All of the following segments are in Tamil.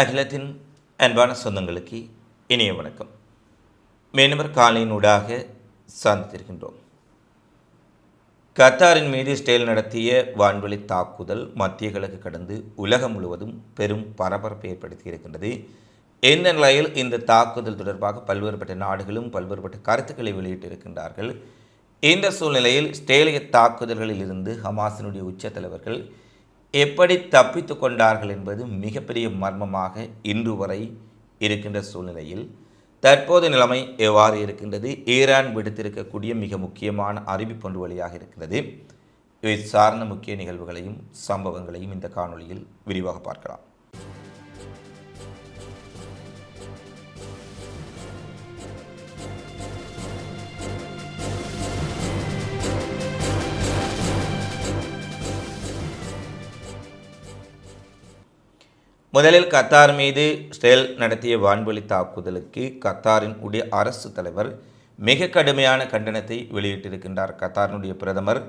அகிலத்தின் அன்பான சொந்தங்களுக்கு இனிய வணக்கம். மீனவர் காலையினூடாக சார்ந்திருக்கின்றோம். கத்தாரின் மீது ஸ்டேல் நடத்திய வான்வெளி தாக்குதல் மத்திய கிழக்கு கடந்து உலகம் முழுவதும் பெரும் பரபரப்பை ஏற்படுத்தி இருக்கின்றது. இந்த நிலையில் இந்த தாக்குதல் தொடர்பாக பல்வேறுபட்ட நாடுகளும் பல்வேறுபட்ட கருத்துக்களை வெளியிட்டிருக்கின்றார்கள். இந்த சூழ்நிலையில் ஸ்டேலிய தாக்குதல்களில் இருந்து ஹமாஸினுடைய உச்ச தலைவர்கள் எப்படி தப்பித்து கொண்டார்கள் என்பது மிகப்பெரிய மர்மமாக இன்று வரை இருக்கின்ற சூழ்நிலையில் தற்போது நிலைமை எவ்வாறு இருக்கின்றது? ஈரான் விடுத்திருக்கக்கூடிய மிக முக்கியமான அறிவிப்பு ஒன்று வழியாக இருக்கிறது இவை சார்ந்த முக்கிய நிகழ்வுகளையும் சம்பவங்களையும் இந்த காணொளியில் விரிவாக பார்க்கலாம். முதலில் கத்தார் மீது ஸ்டேல் நடத்திய வான்வெளி தாக்குதலுக்கு கத்தாரின் உடைய அரசு தலைவர் மிக கடுமையான கண்டனத்தை வெளியிட்டிருக்கின்றார். கத்தாரினுடைய பிரதமர்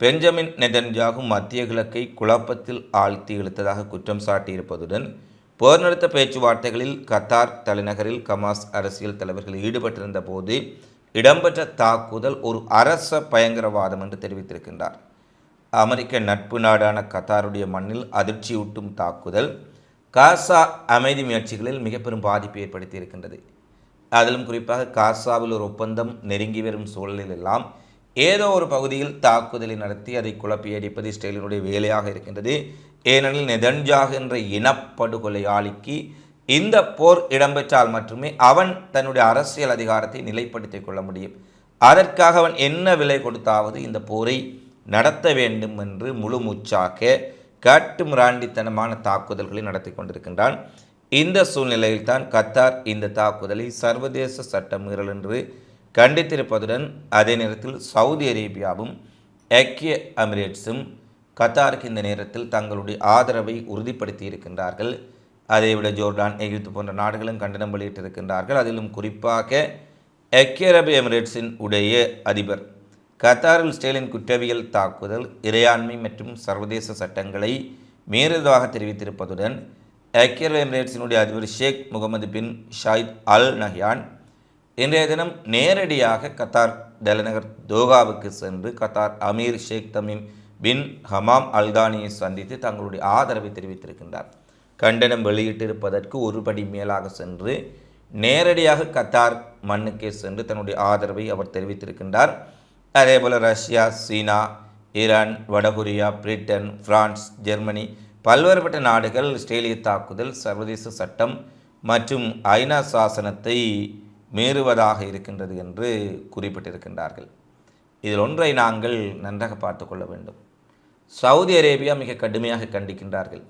பெஞ்சமின் நெதன்ஜாகு மத்திய கிழக்கை குழப்பத்தில் ஆழ்த்தி இழுத்ததாக குற்றம் சாட்டியிருப்பதுடன் போர் நிறுத்த பேச்சுவார்த்தைகளில் கத்தார் தலைநகரில் கமாஸ் அரசியல் தலைவர்கள் ஈடுபட்டிருந்த போது இடம்பெற்ற தாக்குதல் ஒரு அரச பயங்கரவாதம் என்று தெரிவித்திருக்கின்றார். அமெரிக்க நட்பு நாடான கத்தாருடைய மண்ணில் அதிர்ச்சியூட்டும் தாக்குதல் காசா அமைதி முயற்சிகளில் மிக பெரும் பாதிப்பை ஏற்படுத்தி இருக்கின்றது அதிலும் குறிப்பாக காசாவில் ஒரு ஒப்பந்தம் நெருங்கி வரும் சூழலில் எல்லாம் ஏதோ ஒரு பகுதியில் தாக்குதலை நடத்தி அதை குழப்பி அடிப்பது இஸ்ரேலினுடைய வேலையாக இருக்கின்றது. ஏனெனில் நெதன்ஜாக் என்ற இனப்படுகொலையாளிக்கு இந்த போர் இடம்பெற்றால் மட்டுமே அவன் தன்னுடைய அரசியல் அதிகாரத்தை நிலைப்படுத்திக் கொள்ள முடியும். அதற்காக அவன் என்ன விலை கொடுத்தாவது இந்த போரை நடத்த வேண்டும் என்று முழு மூச்சாக காட்டு மிராண்டித்தனமான தாக்குதல்களை நடத்தி கொண்டிருக்கின்றான். இந்த சூழ்நிலையில் தான் கத்தார் இந்த தாக்குதலை சர்வதேச சட்ட மீறல் என்று கண்டித்திருப்பதுடன் அதே நேரத்தில் சவுதி அரேபியாவும் ஐக்கிய அமிரேட்ஸும் கத்தாருக்கு இந்த நேரத்தில் தங்களுடைய ஆதரவை உறுதிப்படுத்தி இருக்கின்றார்கள். அதைவிட ஜோர்டான் எகிப்து போன்ற நாடுகளும் கண்டனம் வெளியிட்டிருக்கின்றார்கள். அதிலும் குறிப்பாக ஐக்கிய அரபு எமிரேட்ஸின் உடைய அதிபர் கத்தாரில் ஸ்டேலின் குற்றவியல் தாக்குதல் இறையாண்மை மற்றும் சர்வதேச சட்டங்களை மீறுவதாக தெரிவித்திருப்பதுடன் ஐக்கிய அரபு எமிரேட்ஸினுடைய அதிபர் ஷேக் முகமது பின் ஷாயித் அல் நஹ்யான் இன்றைய தினம் நேரடியாக கத்தார் தலைநகர் தோகாவுக்கு சென்று Qatar Emir Sheikh Tamim bin Hamad அல்தானியை சந்தித்து தங்களுடைய ஆதரவை தெரிவித்திருக்கின்றார். கண்டனம் வெளியிட்டிருப்பதற்கு ஒரு படி மேலாக சென்று நேரடியாக கத்தார் மண்ணுக்கே சென்று தன்னுடைய ஆதரவை அவர் தெரிவித்திருக்கின்றார். அதே போல் ரஷ்யா சீனா ஈரான் வடகொரியா பிரிட்டன் பிரான்ஸ் ஜெர்மனி பல்வேறுபட்ட நாடுகள் இஸ்ரேலிய தாக்குதல் சர்வதேச சட்டம் மற்றும் ஐநா சாசனத்தை மீறுவதாக இருக்கின்றது என்று குறிப்பிட்டிருக்கின்றார்கள். இதில் ஒன்றை நாங்கள் நன்றாக பார்த்து கொள்ள வேண்டும். சவுதி அரேபியா மிக கடுமையாக கண்டிக்கின்றார்கள்.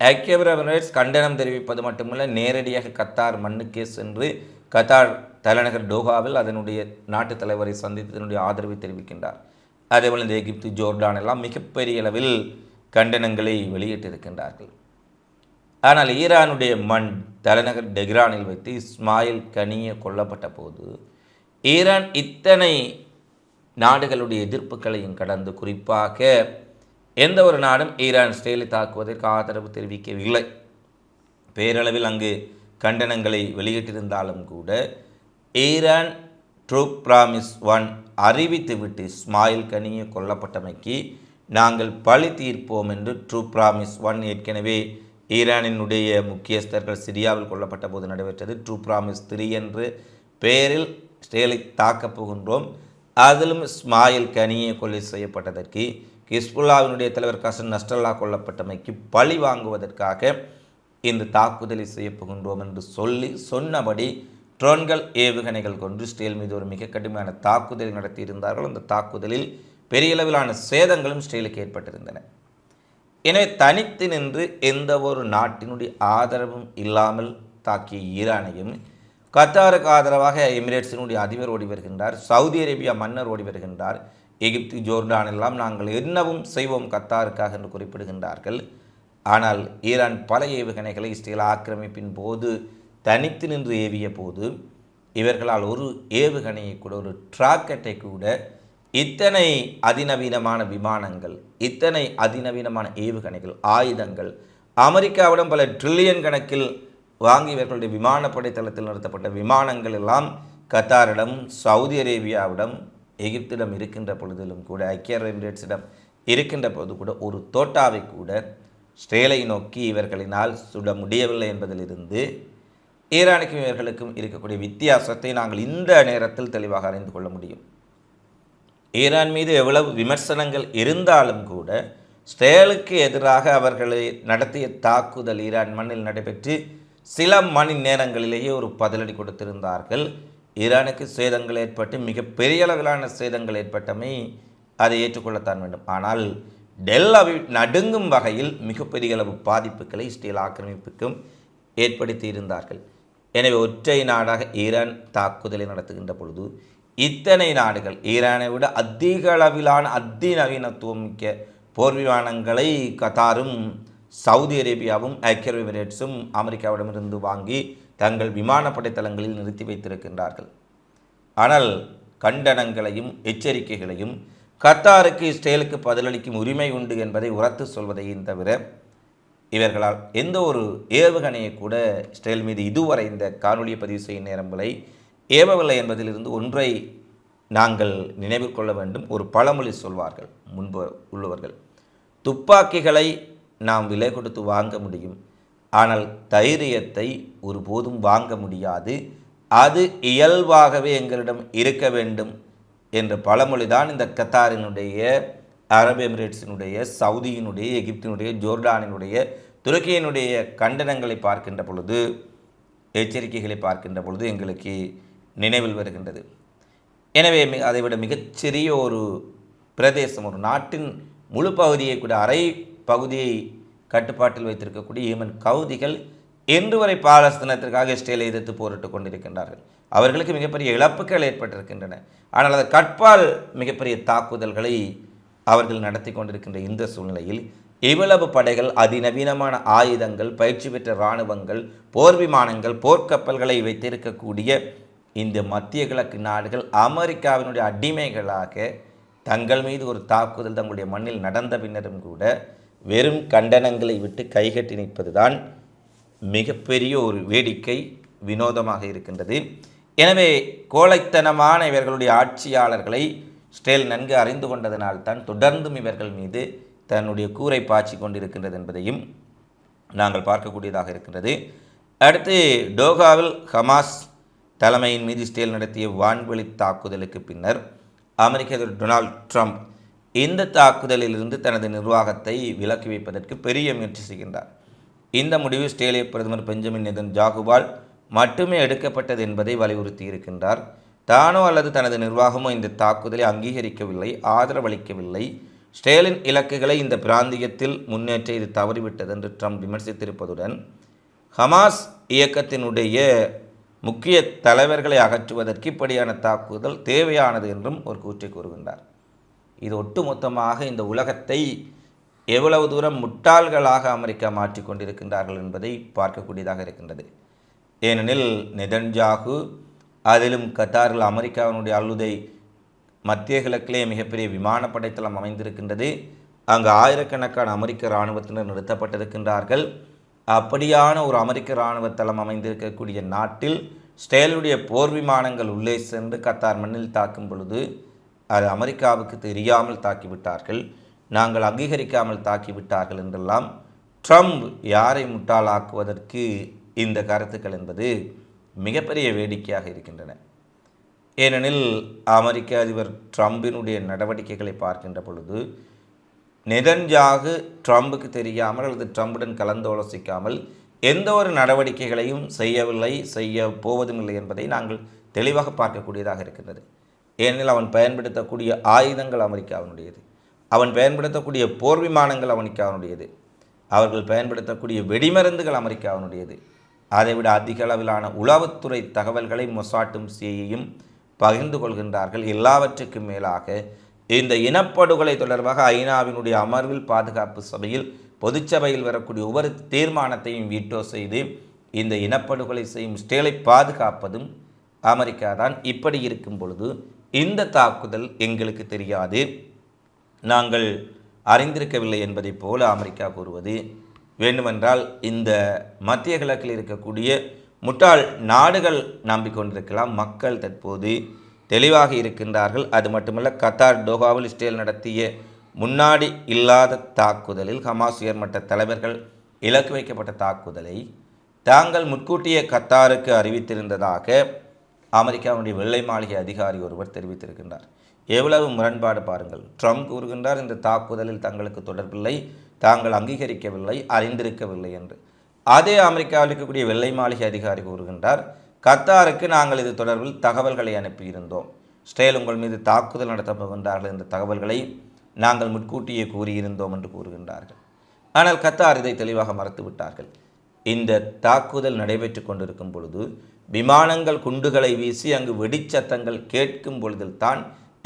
ஐக்கிய அரபு எமிரேட்ஸ் கண்டனம் தெரிவிப்பது மட்டுமல்ல நேரடியாக கத்தார் மண்ணுக்கே சென்று கத்தார் தலைநகர் டோகாவில் அதனுடைய நாட்டு தலைவரை சந்தித்து தன்னுடைய ஆதரவை தெரிவிக்கின்றார். அதேபோல் இந்த எகிப்து ஜோர்டான் எல்லாம் மிகப்பெரிய அளவில் கண்டனங்களை வெளியிட்டிருக்கின்றார்கள். ஆனால் ஈரானுடைய மண் தலைநகர் டெஹ்ரானில் வைத்து இஸ்மாயில் கனிய கொல்லப்பட்ட போது ஈரான் இத்தனை நாடுகளுடைய எதிர்ப்புகளையும் கடந்து குறிப்பாக எந்த ஒரு நாடும் ஈரான் ஸ்டேலை தாக்குவதற்கு ஆதரவு தெரிவிக்கவில்லை. பேரளவில் அங்கு கண்டனங்களை வெளியிட்டிருந்தாலும் கூட ஈரான் ட்ரூப் பிராமிஸ் ஒன் அறிவித்துவிட்டு இஸ்மாயில் கனியை கொல்லப்பட்டமைக்கு நாங்கள் பழி தீர்ப்போம் என்று ட்ரூப் பிராமிஸ் ஒன் ஏற்கனவே ஈரானினுடைய முக்கியஸ்தர்கள் சிரியாவில் கொல்லப்பட்ட போது நடைபெற்றது. ட்ரூ பிராமிஸ் த்ரீ என்று பெயரில் ஸ்டேலை தாக்கப் போகின்றோம். அதிலும் இஸ்மாயில் கனியை கொலை செய்யப்பட்டதற்கு ஹிஸ்புல்லாவினுடைய தலைவர் கசன் நஸ்டல்லா கொல்லப்பட்டமைக்கு பழி வாங்குவதற்காக இந்த தாக்குதலை செய்யப்போகின்றோம் என்று சொல்லி சொன்னபடி ட்ரோன்கள் ஏவுகணைகள் கொண்டு ஸ்டேல் மீது ஒரு மிக கடுமையான தாக்குதலை நடத்தியிருந்தார்கள். அந்த தாக்குதலில் பெரிய அளவிலான சேதங்களும் ஸ்டேலுக்கு ஏற்பட்டிருந்தன. எனவே தனித்து நின்று எந்த ஒரு நாட்டினுடைய ஆதரவும் இல்லாமல் தாக்கிய ஈரானையும் கத்தாருக்கு ஆதரவாக எமிரேட்ஸினுடைய அதிபர் ஓடி வருகின்றார் சவுதி அரேபியா மன்னர் ஓடி வருகின்றார் எகிப்து ஜோர்டான் எல்லாம் நாங்கள் என்னவும் செய்வோம் கத்தாருக்காக என்று குறிப்பிடுகின்றார்கள். ஆனால் ஈரான் பல ஏவுகணைகளை இஸ்ரேல் ஆக்கிரமிப்பின் போது தனித்து நின்று ஏவிய போது இவர்களால் ஒரு ஏவுகணையை கூட ஒரு ட்ராக்கெட்டை கூட இத்தனை அதிநவீனமான விமானங்கள் இத்தனை அதிநவீனமான ஏவுகணைகள் ஆயுதங்கள் அமெரிக்காவிடம் பல ட்ரில்லியன் கணக்கில் வாங்கி இவர்களுடைய விமானப்படை தளத்தில் நிறுத்தப்பட்ட விமானங்கள் எல்லாம் கத்தாரிடம் சவுதி அரேபியாவிடம் எகிப்திடம் இருக்கின்ற பொழுதிலும் கூட ஐக்கிய அரபு எமிரேட்ஸிடம் இருக்கின்ற போது கூட ஒரு தோட்டாவை கூட ஸ்ரேலை நோக்கி இவர்களினால் சுட முடியவில்லை என்பதிலிருந்து ஈரானுக்கும் இவர்களுக்கும் இருக்கக்கூடிய வித்தியாசத்தை நாங்கள் இந்த நேரத்தில் தெளிவாக அறிந்து கொள்ள முடியும். ஈரான் மீது எவ்வளவு விமர்சனங்கள் இருந்தாலும் கூட ஸ்டேலுக்கு எதிராக அவர்களை நடத்திய தாக்குதல் ஈரான் மண்ணில் நடைபெற்று சில மணி நேரங்களிலேயே ஒரு பதிலடி கொடுத்திருந்தார்கள். ஈரானுக்கு சேதங்கள் ஏற்பட்டு மிக பெரிய அளவிலான சேதங்கள் ஏற்பட்டமை அதை ஏற்றுக்கொள்ளத்தான் வேண்டும். ஆனால் டெல் அவி நடுங்கும் வகையில் மிகப்பெரிய அளவு பாதிப்புகளை ஸ்டீல் ஆக்கிரமிப்புக்கும் ஏற்படுத்தி இருந்தார்கள். எனவே ஒற்றை நாடாக ஈரான் தாக்குதலை நடத்துகின்ற பொழுது இத்தனை நாடுகள் ஈரானை விட அதிக அளவிலான அதிநவீனத்துவம் மிக்க போர் விமானங்களை கத்தாரும் சவுதி அரேபியாவும் ஐக்கிய எமிரேட்ஸும் அமெரிக்காவிடமிருந்து வாங்கி தங்கள் விமானப்படை தளங்களில் நிறுத்தி வைத்திருக்கின்றார்கள். ஆனால் கண்டனங்களையும் எச்சரிக்கைகளையும் கத்தாருக்கு இஸ்ரேலுக்கு பதிலளிக்கும் உரிமை உண்டு என்பதை உரத்து சொல்வதையும் தவிர இவர்களால் எந்த ஒரு ஏவுகணையை கூட இஸ்ரேல் மீது இதுவரை இந்த காணொலியை பதிவு செய்யும் நேரங்களை ஏவவில்லை என்பதிலிருந்து ஒன்றை நாங்கள் நினைவில் கொள்ள வேண்டும். ஒரு பழமொழி சொல்வார்கள் முன்பு உள்ளவர்கள். துப்பாக்கிகளை நாம் விலை கொடுத்து வாங்க முடியும். ஆனால் தைரியத்தை ஒருபோதும் வாங்க முடியாது. அது இயல்பாகவே எங்களிடம் இருக்க வேண்டும் என்ற பழமொழிதான் இந்த கத்தாரினுடைய அரபு எமிரேட்ஸினுடைய சவுதியினுடைய எகிப்தினுடைய ஜோர்டானினுடைய துருக்கியினுடைய கண்டனங்களை பார்க்கின்ற பொழுது எச்சரிக்கைகளை பார்க்கின்ற பொழுது எங்களுக்கு நினைவில் வருகின்றது. எனவே மி- அதைவிட மிகச்சிறிய ஒரு பிரதேசம் ஒரு நாட்டின் முழு பகுதியை கூட அரை பகுதியை கட்டுப்பாட்டில் வைத்திருக்கக்கூடிய ஈமன் கவுதிகள் இன்று வரை பாலஸ்தீனத்திற்காக இஸ்ரேலை எதிர்த்து போரிட்டு கொண்டிருக்கின்றார்கள். அவர்களுக்கு மிகப்பெரிய இழப்புகள் ஏற்பட்டிருக்கின்றன. ஆனால் அது கட்பால் மிகப்பெரிய தாக்குதல்களை அவர்கள் நடத்தி கொண்டிருக்கின்ற இந்த சூழ்நிலையில் இவ்வளவு படைகள் அதிநவீனமான ஆயுதங்கள் பயிற்சி பெற்ற இராணுவங்கள் போர் விமானங்கள் போர்க்கப்பல்களை வைத்திருக்கக்கூடிய இந்த மத்திய கிழக்கு நாடுகள் அமெரிக்காவினுடைய அடிமைகளாக தங்கள் மீது ஒரு தாக்குதல் தங்களுடைய மண்ணில் நடந்த பின்னரும் கூட வெறும் கண்டனங்களை விட்டு கைகட்டி நிற்பதுதான் மிகப்பெரிய ஒரு வேடிக்கை வினோதமாக இருக்கின்றது. எனவே கோழைத்தனமான இவர்களுடைய ஆட்சியாளர்களை ஸ்டேல் நன்கு அறிந்து கொண்டதனால்தான் தொடர்ந்தும் இவர்கள் மீது தன்னுடைய கூரை பாய்ச்சி கொண்டிருக்கின்றது என்பதையும் நாங்கள் பார்க்கக்கூடியதாக இருக்கின்றது. அடுத்து டோகாவில் ஹமாஸ் தலைமையின் மீது இஸ்ரேல் நடத்திய வான்வெளி தாக்குதலுக்கு பின்னர் அமெரிக்க அதிபர் டொனால்ட் ட்ரம்ப் இந்த தாக்குதலிலிருந்து தனது நிர்வாகத்தை விலக்கி வைப்பதற்கு பெரிய முயற்சி செய்கின்றார். இந்த முடிவு இஸ்ரேலிய பிரதமர் பெஞ்சமின் நெதன் ஜாகுவால் மட்டுமே எடுக்கப்பட்டது என்பதை வலியுறுத்தி இருக்கின்றார். தானோ அல்லது தனது நிர்வாகமோ இந்த தாக்குதலை அங்கீகரிக்கவில்லை ஆதரவளிக்கவில்லை. ஸ்டேலின் இலக்குகளை இந்த பிராந்தியத்தில் முன்னேற்ற இது தவறிவிட்டது என்று ட்ரம்ப் விமர்சித்திருப்பதுடன் ஹமாஸ் இயக்கத்தினுடைய முக்கிய தலைவர்களை அகற்றுவதற்கு இப்படியான தாக்குதல் தேவையானது என்றும் ஒரு கூற்றை கூறுகின்றார். இது ஒட்டுமொத்தமாக இந்த உலகத்தை எவ்வளவு தூரம் முட்டாள்களாக அமெரிக்கா மாற்றிக் கொண்டிருக்கின்றார்கள் என்பதை பார்க்கக்கூடியதாக இருக்கின்றது. ஏனெனில் நெதன்ஜாகு அதிலும் கத்தாரில் அமெரிக்காவினுடைய அல்லுதை மத்திய கிழக்கிலே மிகப்பெரிய விமானப்படைத்தளம் அமைந்திருக்கின்றது. அங்கு ஆயிரக்கணக்கான அமெரிக்க இராணுவத்தினர் நிறுத்தப்பட்டிருக்கின்றார்கள். அப்படியான ஒரு அமெரிக்க இராணுவ தளம் அமைந்திருக்கக்கூடிய நாட்டில் ஸ்டேலுடைய போர் விமானங்கள் உள்ளே சென்று கத்தார் மண்ணில் தாக்கும் பொழுது அது அமெரிக்காவுக்கு தெரியாமல் தாக்கிவிட்டார்கள். நாங்கள் அங்கீகரிக்காமல் தாக்கிவிட்டார்கள் என்றெல்லாம் ட்ரம்ப் யாரை முட்டாளாக்குவதற்கு இந்த கருத்துக்கள் என்பது மிகப்பெரிய வேடிக்கையாக இருக்கின்றன. ஏனெனில் அமெரிக்க அதிபர் ட்ரம்பினுடைய நடவடிக்கைகளை பார்க்கின்ற பொழுது நெதன்ஜாகு ட்ரம்புக்கு தெரியாமல் அல்லது ட்ரம்புடன் கலந்தாலோசிக்காமல் எந்த ஒரு நடவடிக்கைகளையும் செய்யவில்லை செய்ய போவதும் இல்லை என்பதை நாங்கள் தெளிவாக பார்க்கக்கூடியதாக இருக்கின்றது. ஏனெனில் அவன் பயன்படுத்தக்கூடிய ஆயுதங்கள் அமெரிக்காவினுடையது. அவன் பயன்படுத்தக்கூடிய போர் விமானங்கள் அமெரிக்காவினுடையது. அவர்கள் பயன்படுத்தக்கூடிய வெடிமருந்துகள் அமெரிக்காவினுடையது. அதைவிட அதிக அளவிலான உளவுத்துறை தகவல்களை மொசாட்டும் சியையும் பகிர்ந்து கொள்கின்றார்கள். எல்லாவற்றுக்கும் மேலாக இந்த இனப்படுகொலை தொடர்பாக ஐநாவினுடைய அமர்வில் பாதுகாப்பு சபையில் பொதுச்சபையில் வரக்கூடிய ஒவ்வொரு தீர்மானத்தையும் வீட்டோ செய்து இந்த இனப்படுகொலை செய்யும் ஸ்டேலை பாதுகாப்பதும் அமெரிக்கா தான் இப்படி இருக்கும் பொழுது இந்த தாக்குதல் எங்களுக்கு தெரியாது. நாங்கள் அறிந்திருக்கவில்லை என்பதைப் போல அமெரிக்கா கூறுவது வேண்டுமென்றால் இந்த மத்திய கிழக்கில் இருக்கக்கூடிய முட்டாள் நாடுகள் நம்பிக்கொண்டிருக்கலாம். மக்கள் தற்போது தெளிவாக இருக்கின்றார்கள். அது மட்டுமல்ல கத்தார் டோஹாவில் இஸ்ரேல் நடத்திய முன்னாடி இல்லாத தாக்குதலில் ஹமாஸ் உயர்மட்ட தலைவர்கள் இலக்கு வைக்கப்பட்ட தாக்குதலை தாங்கள் முன்கூட்டியே கத்தாருக்கு அறிவித்திருந்ததாக அமெரிக்காவுடைய வெள்ளை மாளிகை அதிகாரி ஒருவர் தெரிவித்திருக்கின்றார். எவ்வளவு முரண்பாடு பாருங்கள். ட்ரம்ப் கூறுகின்றார் இந்த தாக்குதலில் தங்களுக்கு தொடர்பில்லை. தாங்கள் அங்கீகரிக்கவில்லை அறிந்திருக்கவில்லை என்று. அதே அமெரிக்காவில் இருக்கக்கூடிய வெள்ளை மாளிகை அதிகாரி கூறுகின்றார் கத்தாருக்கு நாங்கள் இது தொடர்பில் தகவல்களை அனுப்பியிருந்தோம். ஸ்டேல் உங்கள் மீது தாக்குதல் நடத்தப் போகின்றார்கள் என்ற தகவல்களை நாங்கள் முன்கூட்டியே கூறியிருந்தோம் என்று கூறுகின்றார்கள். ஆனால் கத்தார் இதை தெளிவாக மறுத்துவிட்டார்கள். இந்த தாக்குதல் நடைபெற்று கொண்டிருக்கும் பொழுது விமானங்கள் குண்டுகளை வீசி அங்கு வெடிச்சத்தங்கள் கேட்கும் பொழுதில்தான்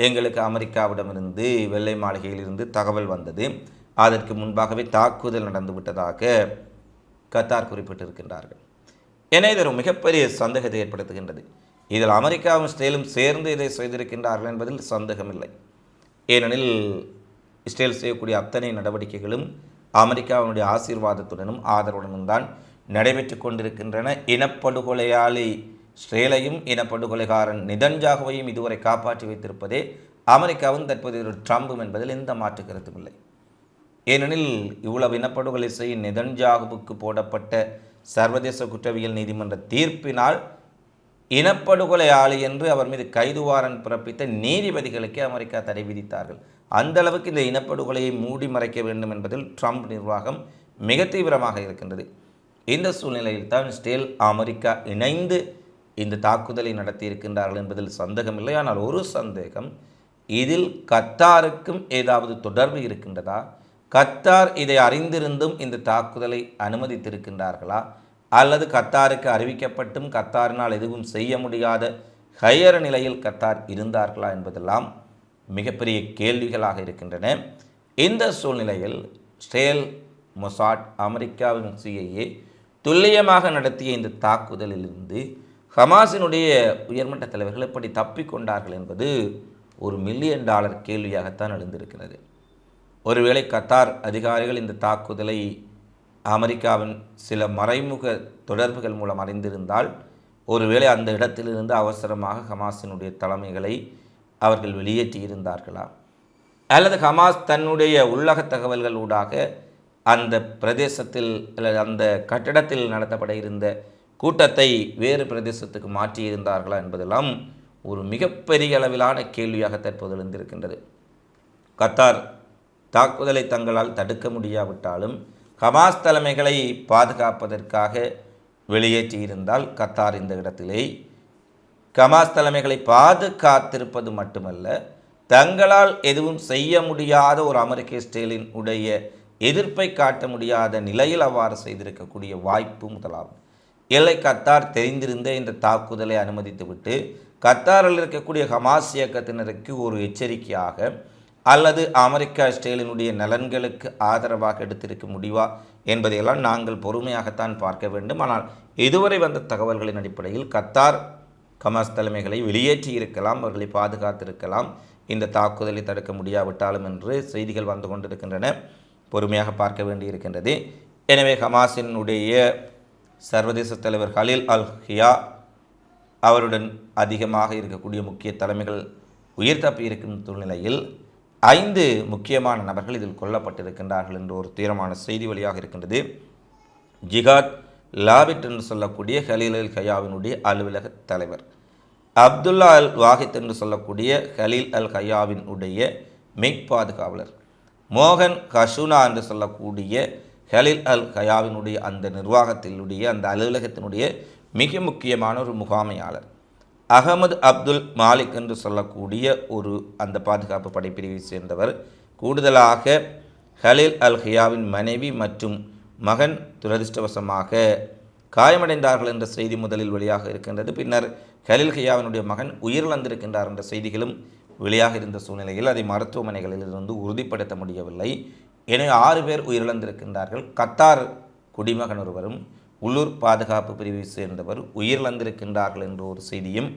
எங்களுக்கு அமெரிக்காவிடமிருந்து வெள்ளை மாளிகையிலிருந்து தகவல் வந்தது. அதற்கு முன்பாகவே தாக்குதல் நடந்துவிட்டதாக கத்தார் குறிப்பிட்டிருக்கின்றார்கள். என இது ஒரு மிகப்பெரிய சந்தேகத்தை ஏற்படுத்துகின்றது. இதில் அமெரிக்காவும் இஸ்ரேலும் சேர்ந்து இதை செய்திருக்கின்றார்கள் என்பதில் சந்தேகமில்லை. ஏனெனில் இஸ்ரேல் செய்யக்கூடிய அத்தனை நடவடிக்கைகளும் அமெரிக்காவினுடைய ஆசீர்வாதத்துடனும் ஆதரவுடனும் தான் நடைபெற்று கொண்டிருக்கின்றன. இனப்படுகொலையாளி ஸ்ரேலையும் இனப்படுகொலைகாரன் நிதன்ஜாகுவையும் இதுவரை காப்பாற்றி வைத்திருப்பதே அமெரிக்காவும் தற்போது ஒரு ட்ரம்பும் என்பதில் எந்த மாற்று கருத்தும் இல்லை. ஏனெனில் இவ்வளவு இனப்படுகொலை செய்ய நிதன்ஜாகுவுக்கு போடப்பட்ட சர்வதேச குற்றவியல் நீதிமன்ற தீர்ப்பினால் இனப்படுகொலையாளி என்று அவர் மீது கைது வாரன் பிறப்பித்த நீதிபதிகளுக்கே அமெரிக்கா தடை விதித்தார்கள். அந்த அளவுக்கு இந்த இனப்படுகொலையை மூடி மறைக்க வேண்டும் என்பதில் ட்ரம்ப் நிர்வாகம் மிக தீவிரமாக இருக்கின்றது. இந்த சூழ்நிலையில் தான் ஸ்டேல் அமெரிக்கா இணைந்து இந்த தாக்குதலை நடத்தியிருக்கின்றார்கள் என்பதில் சந்தேகமில்லை. ஆனால் ஒரு சந்தேகம் இதில் கத்தாருக்கும் ஏதாவது தொடர்பு இருக்கின்றதா? கத்தார் இதை அறிந்திருந்தும் இந்த தாக்குதலை அனுமதித்திருக்கின்றார்களா? அல்லது கத்தாருக்கு அறிவிக்கப்பட்டும் கத்தாரினால் எதுவும் செய்ய முடியாத ஹையர் நிலையில் கத்தார் இருந்தார்களா என்பதெல்லாம் மிகப்பெரிய கேள்விகளாக இருக்கின்றன. இந்த சூழ்நிலையில் ஸ்டேல் மொசாட் அமெரிக்காவின் சிஐஏ துல்லியமாக நடத்திய இந்த தாக்குதலிலிருந்து ஹமாஸினுடைய உயர்மட்ட தலைவர்கள் எப்படி தப்பிக்கொண்டார்கள் என்பது ஒரு மில்லியன் டாலர் கேள்வியாகத்தான் எழுந்திருக்கிறது. ஒருவேளை கத்தார் அதிகாரிகள் இந்த தாக்குதலை அமெரிக்காவின் சில மறைமுக தொடர்புகள் மூலம் அறிந்திருந்தால் ஒருவேளை அந்த இடத்திலிருந்து அவசரமாக ஹமாஸினுடைய தலைமைகளை அவர்கள் வெளியேற்றியிருந்தார்களா அல்லது ஹமாஸ் தன்னுடைய உள்ளக தகவல்கள் ஊடாக அந்த பிரதேசத்தில் அல்லது அந்த கட்டிடத்தில் நடத்தப்பட இருந்த கூட்டத்தை வேறு பிரதேசத்துக்கு மாற்றியிருந்தார்களா என்பதெல்லாம் ஒரு மிகப்பெரிய அளவிலான கேள்வியாக தற்போது எழுந்திருக்கின்றது. கத்தார் தாக்குதலை தங்களால் தடுக்க முடியாவிட்டாலும் ஹமாஸ் தலைமைகளை பாதுகாப்பதற்காக வெளியேற்றியிருந்தால் கத்தார் இந்த இடத்திலே. ஹமாஸ் தலைமைகளை பாதுகாத்திருப்பது மட்டுமல்ல தங்களால் எதுவும் செய்ய முடியாத ஒரு அமெரிக்க ஸ்டேலின் உடைய எதிர்ப்பை காட்ட முடியாத நிலையில் அவ்வாறு செய்திருக்கக்கூடிய வாய்ப்பு முதலாகும். இல்லை கத்தார் தெரிந்திருந்த இந்த தாக்குதலை அனுமதித்துவிட்டு கத்தாரில் இருக்கக்கூடிய ஹமாஸ் இயக்கத்தினருக்கு ஒரு எச்சரிக்கையாக அல்லது அமெரிக்கா இஸ்ரேலினுடைய நலன்களுக்கு ஆதரவாக எடுத்திருக்க முடிவா என்பதையெல்லாம் நாங்கள் பொறுமையாகத்தான் பார்க்க வேண்டும். ஆனால் இதுவரை வந்த தகவல்களின் அடிப்படையில் கத்தார் கமாஸ் தலைமைகளை வெளியேற்றி இருக்கலாம் அவர்களை பாதுகாத்திருக்கலாம். இந்த தாக்குதலை தடுக்க முடியாவிட்டாலும் என்று செய்திகள் வந்து கொண்டிருக்கின்றன. பொறுமையாக பார்க்க வேண்டியிருக்கின்றது. எனவே ஹமாஸினுடைய சர்வதேச தலைவர் ஹலீல் அல் ஹியா அவருடன் அதிகமாக இருக்கக்கூடிய முக்கிய தலைமைகள் உயிர் தப்பி இருக்கும் சூழ்நிலையில் ஐந்து முக்கியமான நபர்கள் இதில் கொல்லப்பட்டிருக்கின்றார்கள் என்ற ஒரு தீரமான செய்தி வழியாக இருக்கின்றது. ஜிகாத் லாபிட் என்று சொல்லக்கூடிய ஹலீல் அல் ஹயாவினுடைய அலுவலக தலைவர். அப்துல்லா அல் வாஹித் என்று சொல்லக்கூடிய ஹலீல் அல் ஹயாவின் உடைய மெய் பாதுகாவலர் மோகன் கஷுனா என்று சொல்லக்கூடிய ஹலீல் அல் ஹயாவினுடைய அந்த நிர்வாகத்தினுடைய அந்த அலுவலகத்தினுடைய மிக முக்கியமான ஒரு முகாமையாளர். அகமது அப்துல் மாலிக் என்று சொல்லக்கூடிய ஒரு அந்த பாதுகாப்பு படைப்பிரிவை சேர்ந்தவர். கூடுதலாக ஹலீல் அல் ஹியாவின் மனைவி மற்றும் மகன் துரதிர்ஷ்டவசமாக காயமடைந்தார்கள் என்ற செய்தி முதலில் வெளியாக இருக்கின்றது. பின்னர் ஹலீல் ஹியாவினுடைய மகன் உயிரிழந்திருக்கின்றார் என்ற செய்திகளும் வெளியாக இருந்த சூழ்நிலையில் அதை மருத்துவமனைகளில் இருந்து உறுதிப்படுத்த முடியவில்லை. என ஆறு பேர் உயிரிழந்திருக்கின்றார்கள். கத்தார் குடிமகன் ஒருவரும் உள்ளூர் பாதுகாப்பு பிரிவை சேர்ந்தவர் உயிரிழந்திருக்கின்றார்கள் என்ற ஒரு செய்தியும்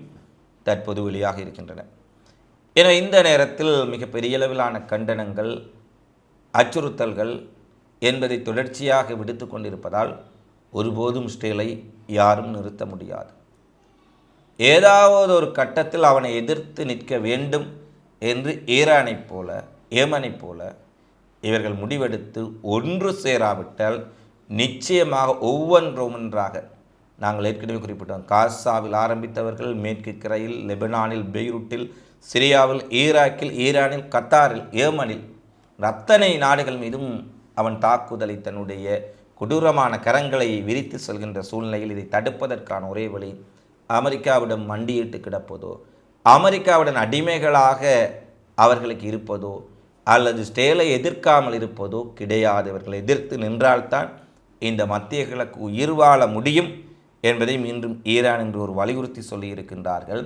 தற்போது வெளியாக இருக்கின்றன. என இந்த நேரத்தில் மிகப்பெரிய அளவிலான கண்டனங்கள் அச்சுறுத்தல்கள் என்பதை தொடர்ச்சியாக விடுத்து கொண்டிருப்பதால் ஒருபோதும் ஸ்டேலை யாரும் நிறுத்த முடியாது. ஏதாவது ஒரு கட்டத்தில் அவனை எதிர்த்து நிற்க வேண்டும் என்று ஈரானைப் போல ஏமனைப் போல இவர்கள் முடிவெடுத்து ஒன்று சேராவிட்டால் நிச்சயமாக ஒவ்வொன்றும் ஒன்றாக நாங்கள் ஏற்கனவே குறிப்பிட்டோம். காசாவில் ஆரம்பித்தவர்கள் மேற்கு கரையில் லெபனானில் பெய்ரூட்டில் சிரியாவில் ஈராக்கில் ஈரானில் கத்தாரில் ஏமனில் அத்தனை நாடுகள் மீதும் அவன் தாக்குதலை தன்னுடைய கொடூரமான கரங்களை விரித்து செல்கின்ற சூழ்நிலையில் இதை தடுப்பதற்கான ஒரே வழி அமெரிக்காவிடம் மண்டியிட்டு கிடப்பதோ அமெரிக்காவுடன் அடிமைகளாக அவர்களுக்கு இருப்பதோ அல்லது ஸ்டேலை எதிர்க்காமல் இருப்பதோ கிடையாது. இவர்களை எதிர்த்து நின்றால்தான் இந்த மத்திய கிழக்கு உயிர் வாழ முடியும் என்பதை மீண்டும் ஈரான் என்று ஒரு வலியுறுத்தி சொல்லியிருக்கின்றார்கள்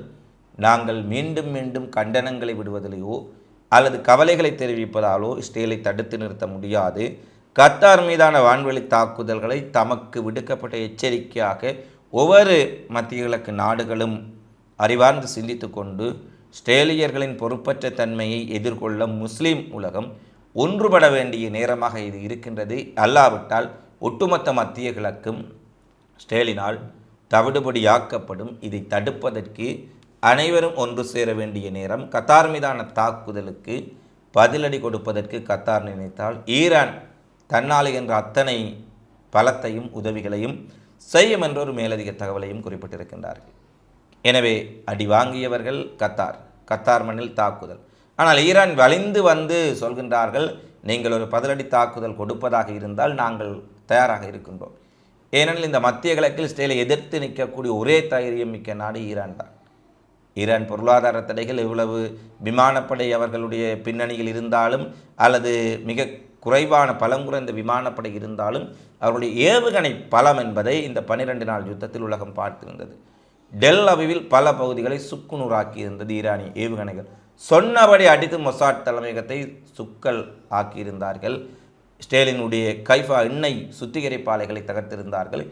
நாங்கள் மீண்டும் மீண்டும் கண்டனங்களை விடுவதிலேயோ அல்லது கவலைகளை தெரிவிப்பதாலோ இஸ்ரேலை தடுத்து நிறுத்த முடியாது. கத்தார் மீதான வான்வெளி தாக்குதல்களை தமக்கு விடுக்கப்பட்ட எச்சரிக்கையாக ஒவ்வொரு மத்திய கிழக்கு நாடுகளும் அறிவார்ந்து சிந்தித்து கொண்டு ஸ்ட்ரேலியர்களின் பொறுப்பற்ற தன்மையை எதிர்கொள்ள முஸ்லீம் உலகம் ஒன்றுபட வேண்டிய நேரமாக இது இருக்கின்றது. அல்லாவிட்டால் ஒட்டுமொத்த மத்திய கிழக்கும் ஸ்டேலினால் தவிடுபடியாக்கப்படும். இதை தடுப்பதற்கு அனைவரும் ஒன்று சேர வேண்டிய நேரம். கத்தார் மீதான தாக்குதலுக்கு பதிலடி கொடுப்பதற்கு கத்தார் நினைத்தால் ஈரான் தன்னால் என்ற அத்தனை பலத்தையும் உதவிகளையும் செய்யும் என்ற ஒரு மேலதிக தகவலையும் குறிப்பிட்டிருக்கின்றார்கள். எனவே அடி வாங்கியவர்கள் கத்தார். கத்தார் மண்ணில் தாக்குதல். ஆனால் ஈரான் வலிந்து வந்து சொல்கின்றார்கள் நீங்கள் ஒரு பதிலடி தாக்குதல் கொடுப்பதாக இருந்தால் நாங்கள் தயாராக இருக்கின்றோம். ஏனெனில் இந்த மத்திய கிழக்கில் ஸ்டேலை எதிர்த்து நிற்கக்கூடிய ஒரே தைரியம் மிக்க நாடு ஈரான் தான். ஈரான் பொருளாதார தடைகள் இவ்வளவு விமானப்படை அவர்களுடைய பின்னணியில் இருந்தாலும் அல்லது மிக குறைவான பலம் குறைந்த விமானப்படை இருந்தாலும் அவருடைய ஏவுகணை பலம் என்பதை இந்த பன்னிரண்டு நாள் யுத்தத்தில் உலகம் பார்த்திருந்தது. டெல் அவிவில் பல பகுதிகளை சுக்குநூறாக்கி இருந்தது ஈரானிய ஏவுகணைகள். சொன்னபடி அடித்து மொசாட் தலைமையகத்தை சுக்கல் ஆக்கியிருந்தார்கள். ஸ்டேலினுடைய கைஃபா எண்ணெய் சுத்திகரிப்பு ஆலைகளை தகர்த்திருந்தார்கள்.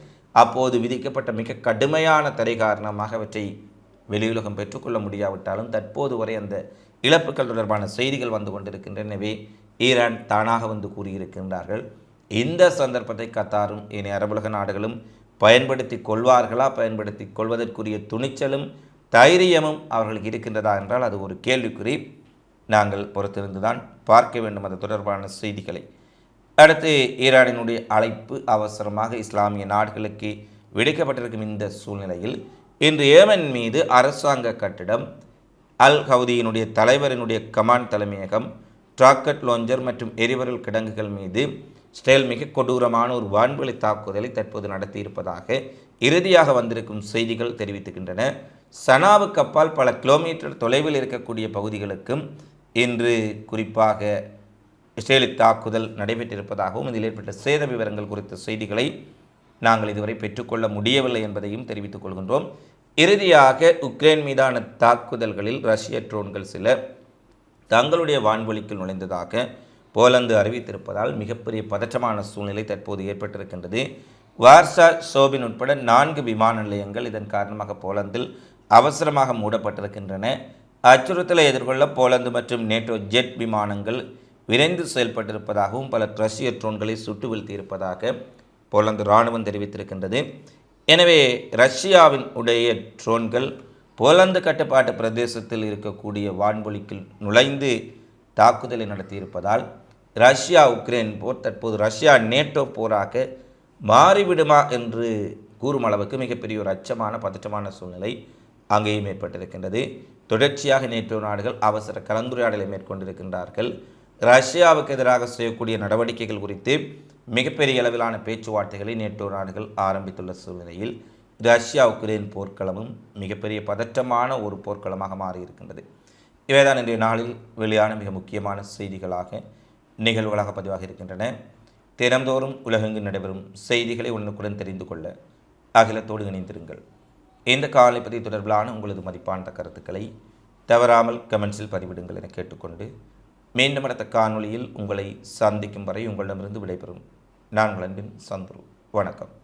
அப்போது விதிக்கப்பட்ட மிக கடுமையான தடை காரணமாக அவற்றை வெளியுலகம் பெற்றுக்கொள்ள முடியாவிட்டாலும் தற்போது வரை அந்த இழப்புகள் தொடர்பான செய்திகள் வந்து கொண்டிருக்கின்றன. எனவே ஈரான் தானாக வந்து கூறியிருக்கின்றார்கள். இந்த சந்தர்ப்பத்தை கத்தாரும் இனி அரபுலக நாடுகளும் பயன்படுத்தி கொள்வார்களா? பயன்படுத்தி கொள்வதற்குரிய துணிச்சலும் தைரியமும் அவர்களுக்கு இருக்கின்றதா என்றால் அது ஒரு கேள்விக்குறி. நாங்கள் பொறுத்திருந்து தான் பார்க்க வேண்டும் அது தொடர்பான செய்திகளை. அடுத்து ஈரானினுடைய அழைப்பு அவசரமாக இஸ்லாமிய நாடுகளுக்கு விடுக்கப்பட்டிருக்கும் இந்த சூழ்நிலையில் இன்று ஏமன் மீது அரசாங்க கட்டிடம் அல் ஹவுதியினுடைய தலைவரினுடைய கமாண்ட் தலைமையகம் ராக்கெட் லோஞ்சர் மற்றும் எரிபொருள் கிடங்குகள் மீது ஸ்டேல் மிக கொடூரமான ஒரு வான்வெளி தாக்குதலை தற்போது நடத்தியிருப்பதாக இறுதியாக வந்திருக்கும் செய்திகள் தெரிவித்துக்கின்றன. சனாவுக்கு அப்பால் பல கிலோமீட்டர் தொலைவில் இருக்கக்கூடிய பகுதிகளுக்கும் இன்று குறிப்பாக இஸ்ரேலி தாக்குதல் நடைபெற்றிருப்பதாகவும் இதில் ஏற்பட்ட சேத விவரங்கள் குறித்த செய்திகளை நாங்கள் இதுவரை பெற்றுக்கொள்ள முடியவில்லை என்பதையும் தெரிவித்துக் கொள்கின்றோம். இறுதியாக உக்ரைன் மீதான தாக்குதல்களில் ரஷ்ய ட்ரோன்கள் சில தங்களுடைய வான்வெளிக்குள் நுழைந்ததாக போலந்து அறிவித்திருப்பதால் மிகப்பெரிய பதற்றமான சூழ்நிலை தற்போது ஏற்பட்டிருக்கின்றது. வார்சா சோபின் உட்பட நான்கு விமான நிலையங்கள் இதன் காரணமாக போலந்தில் அவசரமாக மூடப்பட்டிருக்கின்றன. அச்சுறுத்தலை எதிர்கொள்ள போலந்து மற்றும் நேட்டோ ஜெட் விமானங்கள் விரைந்து செயல்பட்டிருப்பதாகவும் பல ரஷ்ய ட்ரோன்களை சுட்டு வீழ்த்தியிருப்பதாக போலந்து இராணுவம் தெரிவித்திருக்கின்றது. எனவே ரஷ்யாவின் உடைய ட்ரோன்கள் போலந்து கட்டுப்பாட்டு பிரதேசத்தில் இருக்கக்கூடிய வான்வொலிக்குள் நுழைந்து தாக்குதலை நடத்தியிருப்பதால் ரஷ்யா உக்ரைன் போர் தற்போது ரஷ்யா நேட்டோ போராக மாறிவிடுமா என்று கூறும் அளவுக்கு மிகப்பெரிய ஒரு அச்சமான பதற்றமான சூழ்நிலை அங்கேயும் ஏற்பட்டிருக்கின்றது. தொடர்ச்சியாக நேட்டோ நாடுகள் அவசர கலந்துரையாடலை மேற்கொண்டிருக்கின்றார்கள். ரஷ்யாவுக்கு எதிராக செய்யக்கூடிய நடவடிக்கைகள் குறித்து மிகப்பெரிய அளவிலான பேச்சுவார்த்தைகளை நேட்டோ நாடுகள் ஆரம்பித்துள்ள சூழ்நிலையில் ரஷ்யா உக்ரைன் போர்க்களமும் மிகப்பெரிய பதற்றமான ஒரு போர்க்களமாக மாறியிருக்கின்றது. இவைதான் இன்றைய நாளில் வெளியான மிக முக்கியமான செய்திகளாக நிகழ்வுகளாக பதிவாக இருக்கின்றன. தினந்தோறும் உலகெங்கு நடைபெறும் செய்திகளை உடனுக்குடன் தெரிந்து கொள்ள அகிலத்தோடு இணைந்திருங்கள். இந்த காலைப்பதி தொடர்பிலான உங்களது மதிப்பான கருத்துக்களை தவறாமல் கமெண்ட்ஸில் பதிவிடுங்கள் என கேட்டுக்கொண்டு மீண்டும் அடுத்த காணொளியில் உங்களை சந்திக்கும் வரை உங்களிடமிருந்து விடைபெறும். நான் அன்பின் சந்துரு. வணக்கம்.